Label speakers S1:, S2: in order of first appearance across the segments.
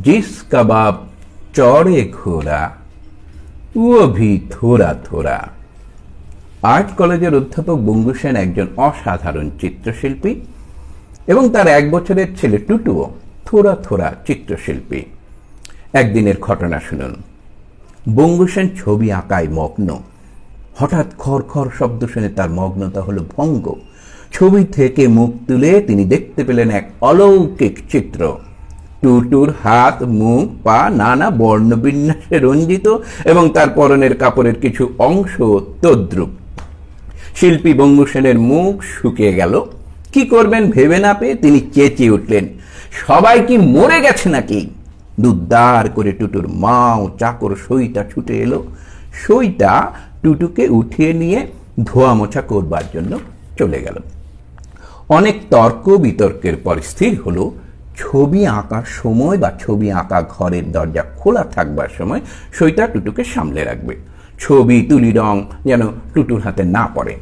S1: जिस कबाब चौड़े घोरा ও ভি থোড়া থোড়া আর্ট কলেজের অধ্যাপক বঙ্গু সেন একজন অসাধারণ চিত্রশিল্পী এবং তার এক বছরের ছেলে টুটুও থোড়া থোড়া চিত্রশিল্পী একদিনের ঘটনা শুনুন বঙ্গু সেন ছবি আঁকায় মগ্ন হঠাৎ খর খর শব্দ শুনে তার মগ্নতা হলো ভঙ্গ ছবি থেকে মুখ তুলে তিনি দেখতে পেলেন এক অলৌকিক চিত্র টুটুর হাত, মুখ, পা, নানা বর্ণবিন্যাসে রঞ্জিত এবং তার পরনের কাপড়ের কিছু অংশ তদ্রুপ। শিল্পী বঙ্গু সেনের মুখ শুকিয়ে গেল। কি করবেন ভেবে না পেয়ে তিনি চেঁচিয়ে উঠলেন, সবাই কি মরে গেছে নাকি? দুদ্দার করে টুটুর মা ও চাকর সইটা ছুটে এলো। সইটা টুটুকে উঠিয়ে নিয়ে ধোয়া মোছা করবার জন্য চলে গেল। অনেক তর্ক বিতর্কের পর স্থির হলো ছবি আঁকার সময় বা ছবি আঁকা ঘরের দরজা খোলা থাকবার সময় সইটা টুটুকে সামলে রাখবে। ছবি, তুলি রং যেন টুটুর হাতে না পড়ে।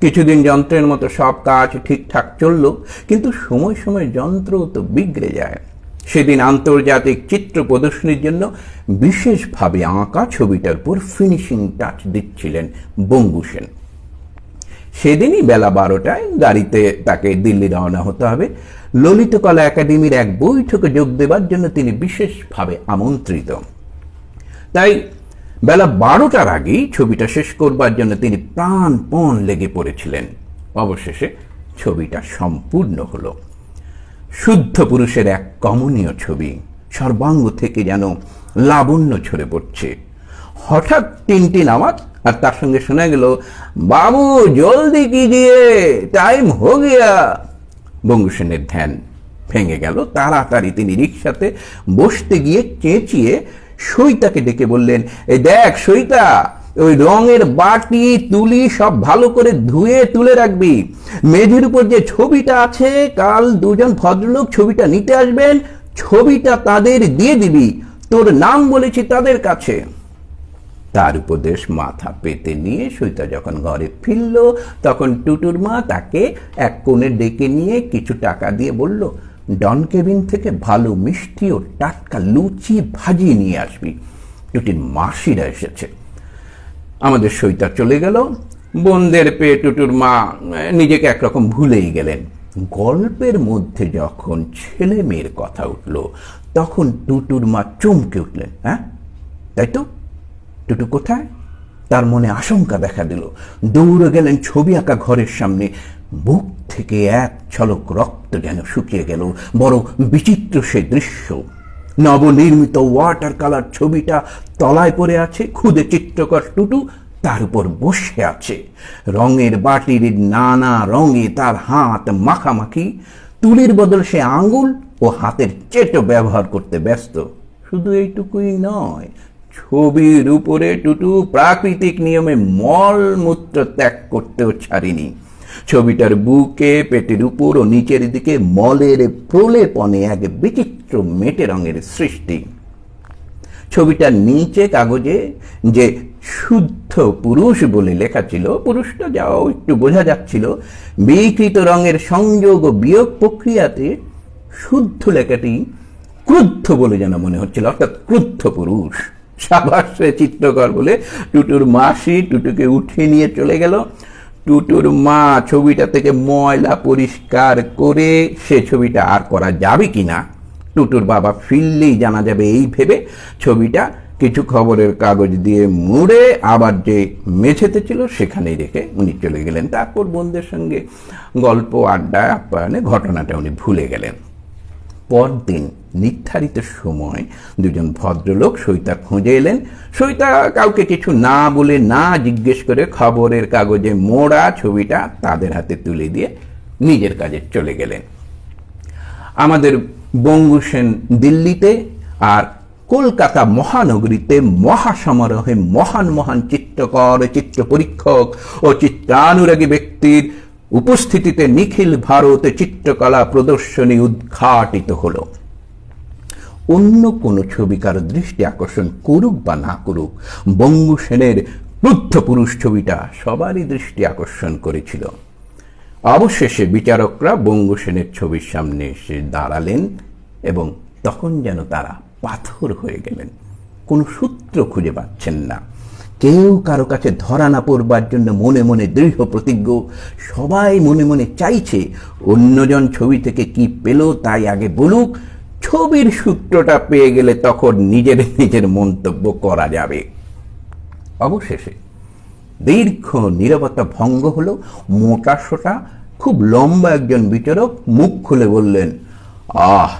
S1: কিছুদিন যন্ত্রের মতো সব কাজ ঠিকঠাক চলল, কিন্তু সময় সময় যন্ত্র তো বিগড়ে যায়। সেদিন আন্তর্জাতিক চিত্র প্রদর্শনীর জন্য বিশেষভাবে আঁকা ছবিটার উপর ফিনিশিং টাচ দিচ্ছিলেন বঙ্গু সেন। সেদিনই বেলা বারোটায় গাড়িতে তাকে দিল্লি রওনা হতে হবে। ললিত কলা একাডেমির এক বৈঠকে যোগ দেবার জন্য তিনি বিশেষভাবে আমন্ত্রিত। তাই বেলা বারোটার আগেই ছবিটা শেষ করবার জন্য তিনি প্রাণপণ লেগে পড়েছিলেন। অবশেষে ছবিটা সম্পূর্ণ হলো। শুদ্ধ পুরুষের এক কমনীয় ছবি, সর্বাঙ্গ থেকে যেন লাবণ্য ছড়ে পড়ছে। হঠাৎ তিনটি নামাজ আর তার সঙ্গে শোনা গেল, বাবু, জলদি কিজিয়ে টাইম হো গিয়া। বঙ্গু সেনের ধ্যান ভেঙে গেল। তাড়াতাড়ি তিনি রিক্সাতে বসতে গিয়ে চেঁচিয়ে সইতাকে ডেকে বললেন এই দেখ সইতা ওই রঙের বাটি, তুলি সব ভালো করে ধুয়ে তুলে রাখবি। মেঝের উপর যে ছবিটা আছে, কাল দুজন ভদ্রলোক ছবিটা নিতে আসবেন, ছবিটা তাদের দিয়ে দিবি। তোর নাম বলেছি তাদের কাছে। তার উপদেশ মাথা পেতে নিয়ে সইতা যখন ঘরে ফিরল, তখন টুটুর মা তাকে এক কোণে ডেকে নিয়ে কিছু টাকা দিয়ে বলল, ডন কেবিন থেকে ভালো মিষ্টি ও টাটকা লুচি ভাজিয়ে নিয়ে আসবি। টুটির মাসিরা এসেছে। আমাদের সইতা চলে গেল। বোনদের পেয়ে টুটুর মা, নিজেকে একরকম ভুলেই গেলেন। গল্পের মধ্যে যখন ছেলে মেয়ের কথা উঠল, তখন টুটুর মা চমকে উঠলেন হ্যাঁ? তাই তো? টুটু কোথায়? তার মনে আশঙ্কা দেখা দিল। দৌড়ে গেলেন ছবি আঁকা ঘরের সামনে। বুক থেকে এক ছলক রক্ত যেন শুকিয়ে গেল। বড় বিচিত্র সে দৃশ্য। নবনির্মিত ওয়াটার কালার ছবিটা তলায় পড়ে আছে, খুদে চিত্রকর টুটু তার উপর বসে আছে। রঙের বাটির নানা রঙে তার হাত মাখামাখি। তুলির বদল সে আঙ্গুল ও হাতের চেটো ব্যবহার করতে ব্যস্ত। শুধু এইটুকুই নয় ছবির উপরে টুটু প্রাকৃতিক নিয়মে মল মূত্র ত্যাগ করতেও ছাড়িনি। ছবিটার বুকে, পেটের উপর ও নিচের দিকে মলের প্রলেপনে এক বিচিত্র মেটে রঙের সৃষ্টি। ছবিটার নিচে কাগজে যে শুদ্ধ পুরুষ বলে লেখা ছিল, পুরুষটা যাও, একটু বোঝা যাচ্ছিল, বিকৃত রঙের সংযোগ ও বিয়োগ প্রক্রিয়াতে শুদ্ধ লেখাটি ক্রুদ্ধ বলে যেন মনে হচ্ছিল, অর্থাৎ ক্রুদ্ধ পুরুষ। সাবাস চিত্রকর বলে টুটুর মাসি টুটুকে উঠিয়ে নিয়ে চলে গেল। টুটুর মা ছবিটা থেকে ময়লা পরিষ্কার করে সে ছবিটা আর করা যাবে কি না টুটুর বাবা ফিরলেই জানা যাবে এই ভেবে ছবিটা কিছু খবরের কাগজ দিয়ে মুড়ে আবার যে মেঝেতে ছিল সেখানেই রেখে উনি চলে গেলেন। তারপর বন্ধুদের সঙ্গে গল্প, আড্ডা, আপ্যায়নে ঘটনাটা উনি ভুলে গেলেন। পরদিন নির্ধারিত সময় দুজন ভদ্রলোক সইতা খুঁজে এলেন। সইতা কাউকে কিছু না বলে না জিজ্ঞেস করে খবরের কাগজে মোড়া ছবিটা তাদের হাতে তুলে দিয়ে নিজের কাজে চলে গেলেন। আমাদের বঙ্গু সেন দিল্লিতে আর কলকাতা মহানগরীতে মহাসমারোহে মহান মহান চিত্রকর, চিত্র পরীক্ষক ও চিত্রানুরাগী ব্যক্তির উপস্থিতিতে নিখিল ভারত চিত্রকলা প্রদর্শনী উদ্ঘাটিত হল। অন্য কোন ছবি কারও দৃষ্টি আকর্ষণ করুক বা না করুক, বঙ্গু সেনের ক্রুদ্ধ পুরুষ ছবিটা সবারই দৃষ্টি আকর্ষণ করেছিল। অবশেষে বিচারকরা বঙ্গু সেনের ছবির সামনে এসে দাঁড়ালেন এবং তখন যেন তারা পাথর হয়ে গেলেন। কোনো সূত্র খুঁজে পাচ্ছেন না। কেউ কারও কাছে ধরা না পড়বার জন্য মনে মনে দৃঢ় প্রতিজ্ঞ, সবাই মনে মনে চাইছে, অন্যজন ছবি থেকে কি পেল তাই আগে বলুক ছবির সূত্রটা পেয়ে গেলে তখন নিজের নিজের মন্তব্য করা যাবে। অবশেষে দীর্ঘ নীরবতা ভঙ্গ হলো। মোটা সোটা, খুব লম্বা একজন বিচারক মুখ খুলে বললেন, আহ,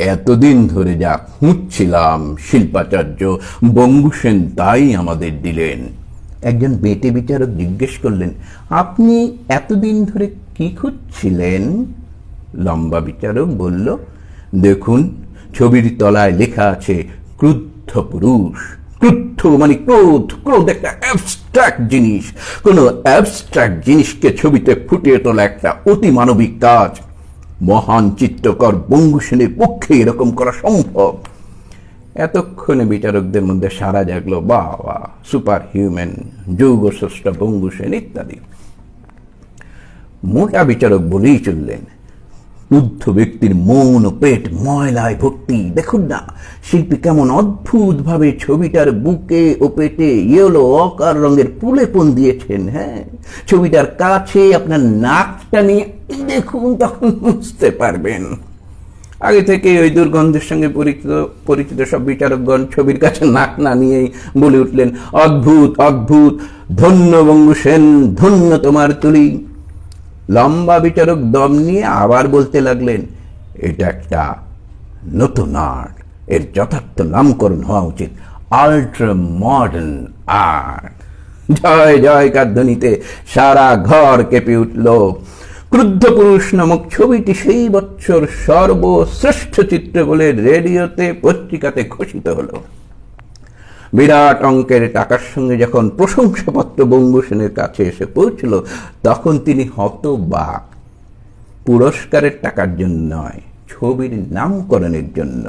S1: এতদিন ধরে যা খুঁজছিলাম শিল্পাচার্য বঙ্গুসেন তাই আমাদের দিলেন। একজন বেটে বিচারক জিজ্ঞেস করলেন, আপনি এতদিন ধরে কি খুঁজছিলেন? লম্বা বিচারক বলল দেখুন, ছবির তলায় লেখা আছে, ক্রুদ্ধ পুরুষ। ক্রুদ্ধ মানে ক্রোধ ক্রোধ একটা অ্যাবস্ট্রাক্ট জিনিস। কোন অ্যাবস্ট্রাক্ট জিনিসকে ছবিতে ফুটিয়ে তোলা একটা অতি মানবিক কাজ। মহান চিত্রকর বঙ্গু সেনের পক্ষে এরকম করা সম্ভব। এতক্ষণে বিচারকদের মধ্যে সারা জাগলো বাবা সুপার হিউম্যান যৌগ স্রষ্টা বঙ্গু সেন ইত্যাদি। মোটা বিচারক বলেই চললেন ক্রুদ্ধ ব্যক্তির মন ও পেট ময়লায় ভর্তি। দেখুন না, শিল্পী কেমন অদ্ভুত ভাবে ছবিটার বুকে ও পেটে ইয়েলো অকার রঙের পুলেপন দিয়েছেন হ্যাঁ? ছবিটার কাছে আপনার নাকটা নিয়ে দেখুন, তখন বুঝতে পারবেন। আগে থেকে ওই দুর্গন্ধের সঙ্গে পরিচিত পরিচিত সব বিচারকগণ ছবির কাছে নাক না নিয়েই বলে উঠলেন, অদ্ভুত অদ্ভুত, ধন্য বঙ্গু সেন, ধন্য তোমার তুলি। লম্বা বিচারক দম নিয়ে আবার বলতে লাগলেন, এটা একটা নতুন আর্ট। এর যথার্থ নামকরণ হওয়া উচিত। Ultra modern art. জয় জয় কাধ্বনিতে সারা ঘর কেঁপে উঠল। ক্রুদ্ধ পুরুষ নামক ছবিটি সেই বছর সর্বশ্রেষ্ঠ চিত্র বলে রেডিওতে পত্রিকাতে ঘোষিত হলো। বিরাট অঙ্কের টাকার সঙ্গে যখন প্রশংসাপত্র বঙ্গু সেনের কাছে এসে পৌঁছল, তখন তিনি হতবাক। পুরস্কারের টাকার জন্য নয়, ছবির নামকরণের জন্য।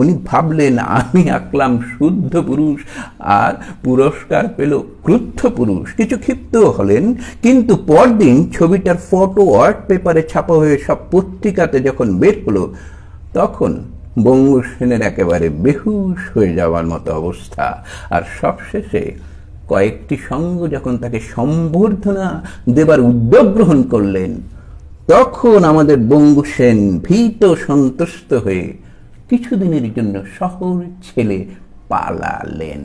S1: উনি ভাবলেন, আমি আঁকলাম শুদ্ধ পুরুষ আর পুরস্কার পেল ক্রুদ্ধ পুরুষ। কিছু ক্ষিপ্ত হলেন, কিন্তু পরদিন ছবিটার ফটো আর্ট পেপারে ছাপা হয়ে সব পত্রিকাতে যখন বের হলো, তখন সেনের একেবারে বেহুশ হয়ে যাওয়ার মতো অবস্থা। আর সবশেষে কয়েকটি সঙ্গ যখন তাকে সম্বর্ধনা দেবার উদ্যোগ গ্রহণ করলেন, তখন আমাদের বঙ্গুসেন ভীত সন্তুষ্ট হয়ে কিছুদিনের জন্য শহর ছেলে পালালেন।